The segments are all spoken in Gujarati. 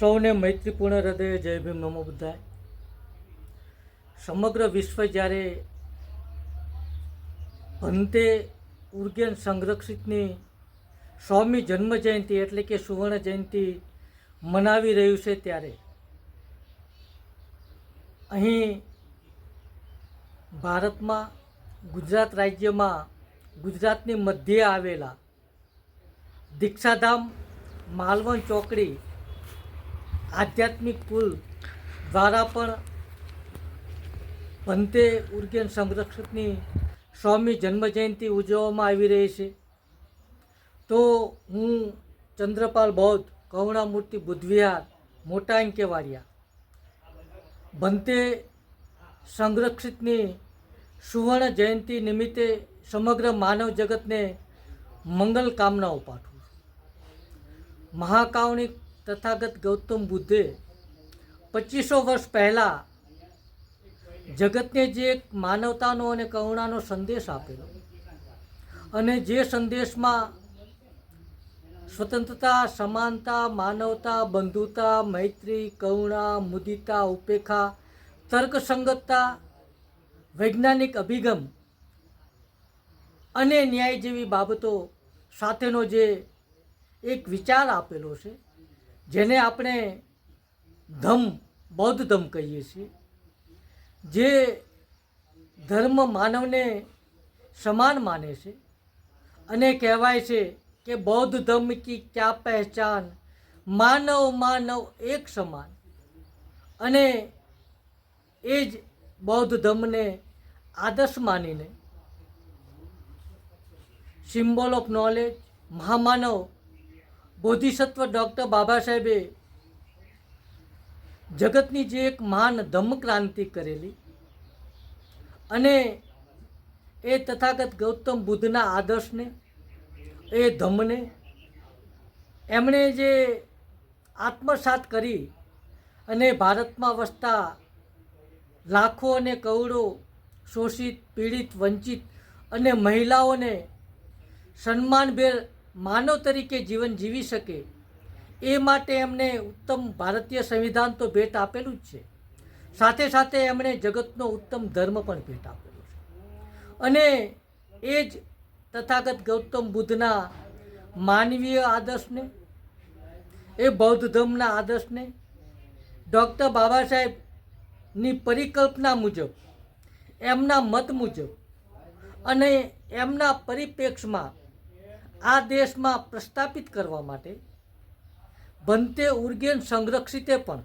સૌને મૈત્રીપૂર્ણ હૃદય જય ભીમ નમો બુદ્ધાય. સમગ્ર વિશ્વ જ્યારે ભંતે ઉર્ગેન સંરક્ષિતની સ્વામી જન્મ જયંતિ એટલે કે સુવર્ણ જયંતિ મનાવી રહ્યું છે ત્યારે અહીં ભારતમાં, ગુજરાત રાજ્યમાં, ગુજરાતની મધ્યે આવેલા દીક્ષાધામ, માલવણ ચોકડી આધ્યાત્મિક પુલ દ્વારા પણ પંતે ઉર્ગેન સંરક્ષકની સ્વામી જન્મજયંતિ ઉજવવામાં આવી રહી છે. તો હું ચંદ્રપાલ બૌદ્ધ, કરુણામૂર્તિ બુદ્ધવિહાર, મોટા અંકેવાડિયા ભંતે સંરક્ષિતની સુવર્ણ જયંતિ નિમિત્તે સમગ્ર માનવ જગતને મંગલ કામનાઓ પાઠવું છું. મહાકાવણિક તથાગત ગૌતમ બુદ્ધે પચીસો વર્ષ પહેલાં જગતને જે એક માનવતાનો અને કરુણાનો સંદેશ આપેલો. અને જે સંદેશમાં સ્વતંત્રતા, સમાનતા, માનવતા, બંધુતા, મૈત્રી, કરુણા, મુદિતા ઉપેક્ષા તર્કસંગતતા, વૈજ્ઞાનિક અભિગમ અને ન્યાય જેવી બાબતો સાથેનો જે એક વિચાર આપેલો છે જેને આપણે ધમ, બૌદ્ધ ધમ કહીએ છીએ, જે ધર્મ માનવને સમાન માને છે અને કહેવાય છે કે બૌદ્ધ ધર્મ કી ક્યા પહેચાન માનવ માનવ એક સમાન. અને એ જ બૌદ્ધ ધર્મને આદર્શ માનીને સિમ્બોલ ઓફ નોલેજ મહામાનવ બોધિસત્વ ડૉક્ટર બાબા સાહેબે જગતની જે એક મહાન ધમ્મક્રાંતિ કરેલી અને એ તથાગત ગૌતમ બુદ્ધના આદર્શને, એ ધમ્મને, એમણે જે આત્મસાત કરી અને ભારતમાં વસતા લાખો અને કરોડો શોષિત, પીડિત, વંચિત અને મહિલાઓને સન્માનભેર માનવ તરીકે જીવન જીવી શકે, એ માટે એમણે ઉત્તમ ભારતીય સંવિધાન તો ભેટ આપેલું જ છે. સાથે સાથે એમણે જગતનો ઉત્તમ ધર્મ પણ ભેટ આપેલો છે. અને એ જ તથાગત ગૌતમ બુદ્ધના માનવીય આદર્શને, એ બૌદ્ધ ધર્મના આદર્શને, ડૉક્ટર બાબા સાહેબની પરિકલ્પના મુજબ, એમના મત મુજબ અને એમના પરિપ્રેક્ષમાં આ દેશમાં પ્રસ્થાપિત કરવા માટે બનતે ઉર્ગેન સંરક્ષિતે પણ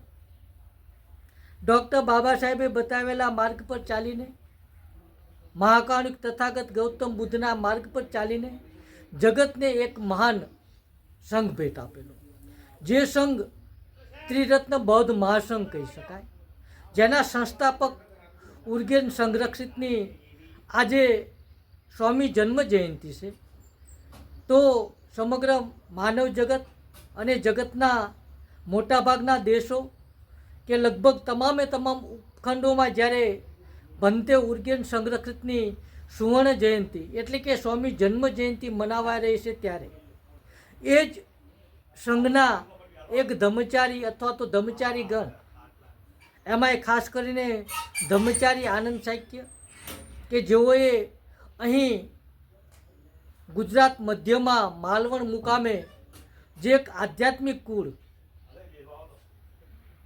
ડૉક્ટર બાબા સાહેબે બતાવેલા માર્ગ પર ચાલીને મહાકાણિક તથાગત ગૌતમ બુદ્ધના માર્ગ પર ચાલીને જગતને એક મહાન સંઘ ભેટ આપેલો. જે સંઘ ત્રિરત્ન બૌદ્ધ મહાસંઘ કહી શકાય. જેના સંસ્થાપક ઉર્ગેન સંરક્ષિતની આજે સ્વામી જન્મ જયંતિ છે. તો સમગ્ર માનવ જગત અને જગતના મોટાભાગના દેશો કે લગભગ તમામે તમામ ઉપખંડોમાં જ્યારે ભંતે ઉર્ગેન સંરક્ષિતની સુવર્ણ જયંતિ એટલે કે સ્વામી જન્મ જયંતિ મનાવાઈ રહી છે ત્યારે, એ જ સંઘના એક ધમચારી અથવા તો ધમચારી ગણ એમાંય ખાસ કરીને ધમચારી આનંદ સાહિત્ય કે જેઓએ અહીં ગુજરાત મધ્યમાં માલવણ મુકામે જે એક આધ્યાત્મિક કુળ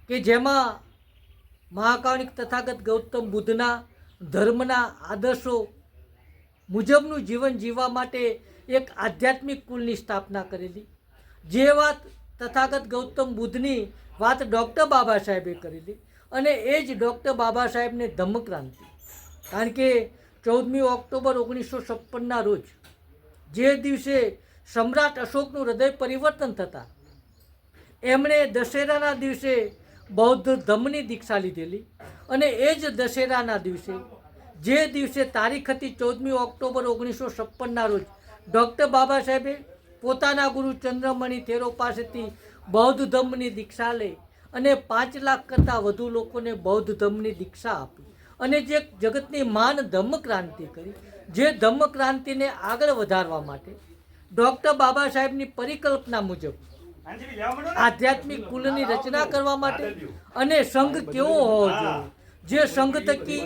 કે જેમાં મહાકાવનિક તથાગત ગૌતમ બુદ્ધના ધર્મના આદર્શો મુજબનું જીવન જીવવા માટે એક આધ્યાત્મિક કુલની સ્થાપના કરેલી. જે વાત તથાગત ગૌતમ બુદ્ધની વાત ડૉક્ટર બાબા સાહેબે કરેલી અને એ જ ડૉક્ટર બાબા સાહેબને ધમ્મક્રાંતિ કારણ કે ચૌદમી ઓક્ટોબર ઓગણીસો છપ્પનના રોજ જે દિવસે સમ્રાટ અશોકનું હૃદય પરિવર્તન થતાં, એમણે દશેરાના દિવસે બૌદ્ધ ધમ્મની દીક્ષા લીધેલી અને એ જ દશેરાના દિવસે, જે દિવસે તારીખ હતી ચૌદમી ઓક્ટોબર ઓગણીસો છપ્પનના રોજ, ડૉક્ટર બાબા સાહેબે પોતાના ગુરુ ચંદ્રમણી થેરો પાસેથી બૌદ્ધ ધમ્મની દીક્ષા લઈ અને પાંચ લાખ કરતાં વધુ લોકોને બૌદ્ધ ધમ્મની દીક્ષા આપી. અને જે જગતની માન ધમ્મ ક્રાંતિ કરી જે ધમ્મ ક્રાંતિને આગળ વધારવા માટે ડૉક્ટર બાબા સાહેબની પરિકલ્પના મુજબ આધ્યાત્મિક કુલની રચના કરવા માટે અને સંઘ કેવો હોવો જોઈએ? જે સંઘ થકી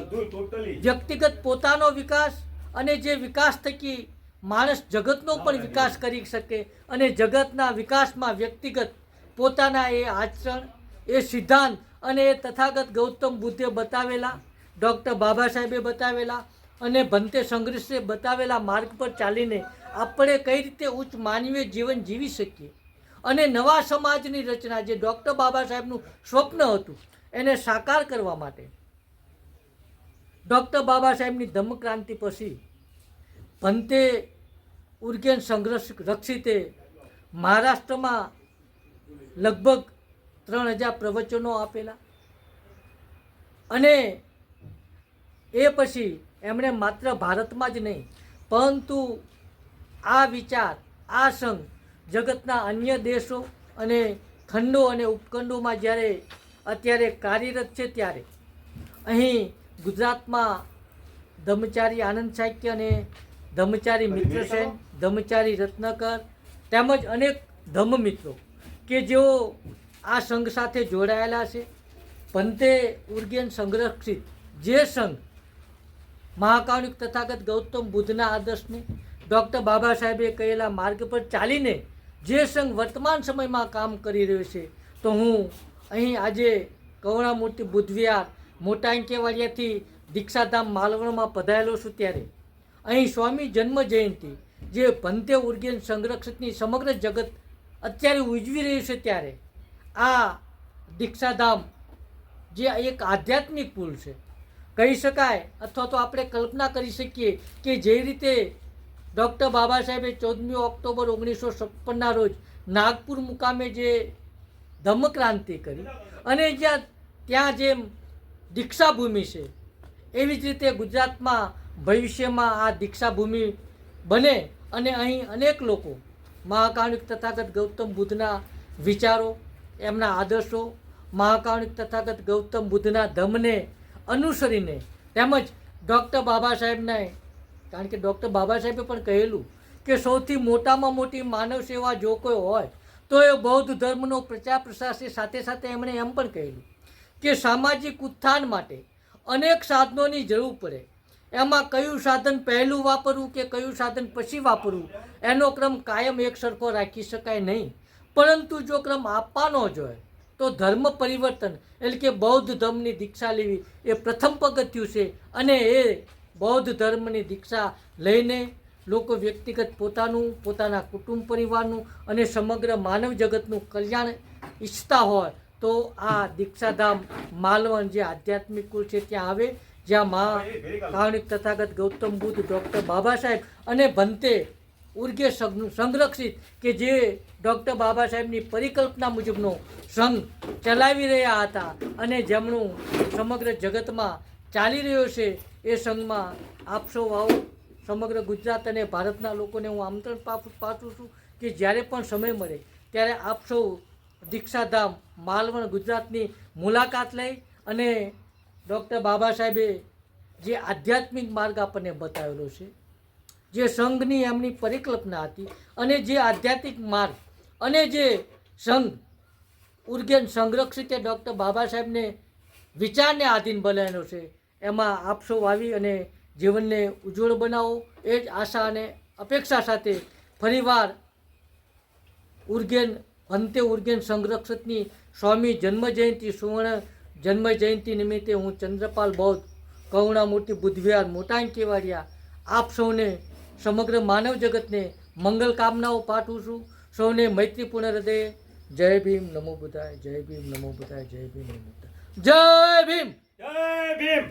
વ્યક્તિગત પોતાનો વિકાસ અને જે વિકાસ થકી માણસ જગતનો પણ વિકાસ કરી શકે અને જગતના વિકાસમાં વ્યક્તિગત પોતાના એ આચરણ એ સિદ્ધાંત અને એ તથાગત ગૌતમ બુદ્ધે બતાવેલા ડૉક્ટર બાબા સાહેબે બતાવેલા અને ભંતે સંઘર્ષે બતાવેલા માર્ગ પર ચાલીને આપણે કઈ રીતે ઉચ્ચ માનવીય જીવન જીવી શકીએ? અને નવા સમાજની રચના જે ડૉક્ટર બાબા સાહેબનું સ્વપ્ન હતું, એને સાકાર કરવા માટે. ડૉક્ટર બાબા સાહેબની ધમ્મક્રાંતિ પછી ભંતે ઉર્ગેન સંઘર્ષ રક્ષિતે મહારાષ્ટ્રમાં લગભગ ત્રણ હજાર પ્રવચનો આપેલા. અને એ પછી એમણે માત્ર ભારતમાં જ નહીં પરંતુ આ વિચાર આ સંઘ જગતના અન્ય દેશો અને ખંડો અને ઉપખંડોમાં જ્યારે અત્યારે કાર્યરત છે ત્યારે. અહીં ગુજરાતમાં ધમચારી આનંદ સાહિત્ય અને ધમચારી મિત્રસેન ધમચારી રત્નકર તેમજ અનેક ધમ મિત્રો કે જેઓ આ સંઘ સાથે જોડાયેલા છે. પંતે ઉર્ગેન સંરક્ષિત જે સંઘ મહાકારુણિક તથાગત ગૌતમ બુદ્ધના આદર્શને ડૉક્ટર બાબા સાહેબે કહેલા માર્ગ પર ચાલીને જે સંઘ વર્તમાન સમયમાં કામ કરી રહ્યો છે, તો હું અહીં આજે કરુણામૂર્તિ બુદ્ધવિહાર મોટા અંકેવાડિયાથી દીક્ષાધામ માલવણમાં પધારેલો છું ત્યારે. અહીં સ્વામી જન્મ જયંતિ, જે પંતે ઉર્ગેન સંરક્ષકની સમગ્ર જગત અત્યારે ઉજવી રહ્યું છે ત્યારે, આ દીક્ષાધામ જે એક આધ્યાત્મિક પુલ છે. કહી શકાય અથવા તો આપણે કલ્પના કરી શકીએ કે જે રીતે ડૉક્ટર બાબા સાહેબે ચૌદમી ઓક્ટોબર ઓગણીસો છપ્પનના રોજ નાગપુર મુકામે જે ધમ્મક્રાંતિ કરી અને જ્યાં ત્યાં જે દીક્ષાભૂમિ છે, એવી જ રીતે ગુજરાતમાં ભવિષ્યમાં આ દીક્ષાભૂમિ બને અને અહીં અનેક લોકો મહાકારુણિક તથાગત ગૌતમ બુદ્ધના વિચારો, એમના આદર્શો મહાકારુણિક તથાગત ગૌતમ બુદ્ધના ધમને અનુસરીને. તેમજ ડૉક્ટર બાબા સાહેબને, કારણ કે ડૉક્ટર બાબા સાહેબે પણ કહેલું કે સૌથી મોટામાં મોટી માનવ સેવા જો કોઈ હોય, તો એ બૌદ્ધ ધર્મનો પ્રચાર પ્રસાર સાથે સાથે એમણે એમ પણ કહેલું કે સામાજિક ઉત્થાન માટે અનેક સાધનોની જરૂર પડે. એમાં કયું સાધન પહેલું વાપરવું કે કયું સાધન પછી વાપરવું, એનો ક્રમ કાયમ એક સરખો રાખી શકાય નહીં. પરંતુ જો ક્રમ આપવાનો જ હોય તો ધર્મ પરિવર્તન એટલે કે બૌદ્ધ ધર્મની દીક્ષા લેવી એ પ્રથમ પગથિયું છે. અને એ બૌદ્ધ ધર્મની દીક્ષા લઈને લોકો વ્યક્તિગત પોતાનું પોતાના કુટુંબ પરિવારનું અને સમગ્ર માનવ જગતનું કલ્યાણ ઈચ્છતા હોય તો આ દીક્ષાધામ માલવણ જે આધ્યાત્મિક કુળ છે ત્યાં આવે જ્યાં મા કારણિક તથાગત ગૌતમ બુદ્ધ ડૉક્ટર બાબા સાહેબ અને ભંતે ઉર્ગે સંરક્ષિત કે જે ડૉક્ટર બાબા સાહેબની પરિકલ્પના મુજબનો સંઘ ચલાવી રહ્યા હતા અને જેમનું સમગ્ર જગતમાં ચાલી રહ્યો છે એ સંઘમાં આપસો વાવ સમગ્ર ગુજરાત અને ભારતના લોકોને હું આમંત્રણ પાછું છું કે જ્યારે પણ સમય મળે ત્યારે આપ દીક્ષાધામ, માલવણ ગુજરાતની મુલાકાત લઈ અને ડૉક્ટર બાબા સાહેબે જે આધ્યાત્મિક માર્ગ આપણને બતાવેલો છે જે સંઘની એમની પરિકલ્પના હતી અને જે આધ્યાત્મિક માર્ગ અને જે સંઘ, ઉર્ગેન સંરક્ષિતે ડૉક્ટર બાબા સાહેબને વિચારને આધીન બનાવેલો છે, એમાં આપશો વાવી અને જીવનને ઉજ્જવળ બનાવો, એ જ આશા અને અપેક્ષા સાથે ફરીવાર ઉર્ગેન, અંતે ઉર્ગેન સંરક્ષકની સ્વામી જન્મ જયંતિ સુવર્ણ જન્મ જયંતિ નિમિત્તે હું ચંદ્રપાલ બૌદ્ધ, કરુણામૂર્તિ બુદ્ધવિહાર મોટાણ કેવાડિયા આપ સૌને સમગ્ર માનવ જગતને મંગલ કામનાઓ પાઠવું છું. સૌને મૈત્રીપૂર્ણ હૃદયે જય ભીમ નમો બુધાય, જય ભીમ નમો બુધાય, જય ભીમ નમો જય ભીમ! જય ભીમ!